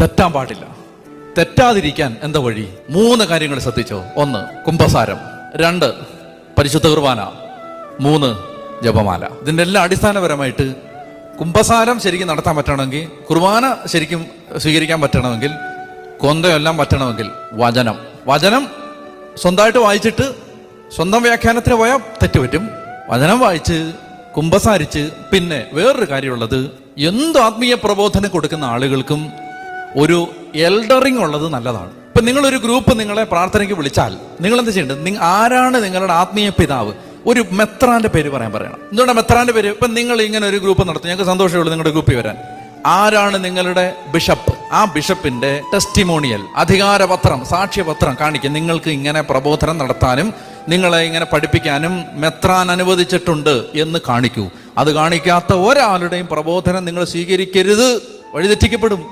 തെറ്റാൻ പാടില്ല. തെറ്റാതിരിക്കാൻ എന്താ വഴി? മൂന്ന് കാര്യങ്ങൾ ശ്രദ്ധിച്ചോ. ഒന്ന് കുംഭസാരം. രണ്ട് പരിശുദ്ധ കുർബാന. മൂന്ന് ജപമാല. ഇതിന്റെ എല്ലാം അടിസ്ഥാനപരമായിട്ട് കുംഭസാരം ശരിക്കും നടത്താൻ പറ്റണമെങ്കിൽ കുർബാന ശരിക്കും സ്വീകരിക്കാൻ പറ്റണമെങ്കിൽ കൊന്തയെല്ലാം പറ്റണമെങ്കിൽ വചനം. വചനം സ്വന്തമായിട്ട് വായിച്ചിട്ട് സ്വന്തം വ്യാഖ്യാനത്തിന് പോയാൽ തെറ്റുപറ്റും. വചനം വായിച്ച് കുംഭസാരിച്ച് പിന്നെ വേറൊരു കാര്യമുള്ളത് എന്ത് ആത്മീയ പ്രബോധനം കൊടുക്കുന്ന ആളുകൾക്കും ഒരു എൽഡറിങ് ഉള്ളത് നല്ലതാണ്. ഇപ്പൊ നിങ്ങളൊരു ഗ്രൂപ്പ് നിങ്ങളെ പ്രാർത്ഥനയ്ക്ക് വിളിച്ചാൽ നിങ്ങൾ എന്ത് ചെയ്യേണ്ടത് നിങ്ങൾ ആരാണ് നിങ്ങളുടെ ആത്മീയ പിതാവ്? ഒരു മെത്രാന്റെ പേര് പറയാൻ പറയണം. എന്തുകൊണ്ടാണ് മെത്രാന്റെ പേര്? ഇപ്പൊ നിങ്ങൾ ഇങ്ങനെ ഒരു ഗ്രൂപ്പ് നടത്തും. ഞങ്ങൾക്ക് സന്തോഷമുള്ളൂ നിങ്ങളുടെ ഗ്രൂപ്പിൽ വരാൻ. ആരാണ് നിങ്ങളുടെ ബിഷപ്പ്? ആ ബിഷപ്പിന്റെ ടെസ്റ്റിമോണിയൽ അധികാരപത്രം സാക്ഷ്യപത്രം കാണിക്കും നിങ്ങൾക്ക് ഇങ്ങനെ പ്രബോധനം നടത്താനും നിങ്ങളെ ഇങ്ങനെ പഠിപ്പിക്കാനും മെത്രാൻ അനുവദിച്ചിട്ടുണ്ട് എന്ന് കാണിക്കൂ. അത് കാണിക്കാത്ത ഒരാളുടെയും പ്രബോധനം നിങ്ങൾ സ്വീകരിക്കരുത്. വഴിതെറ്റിക്കപ്പെടും.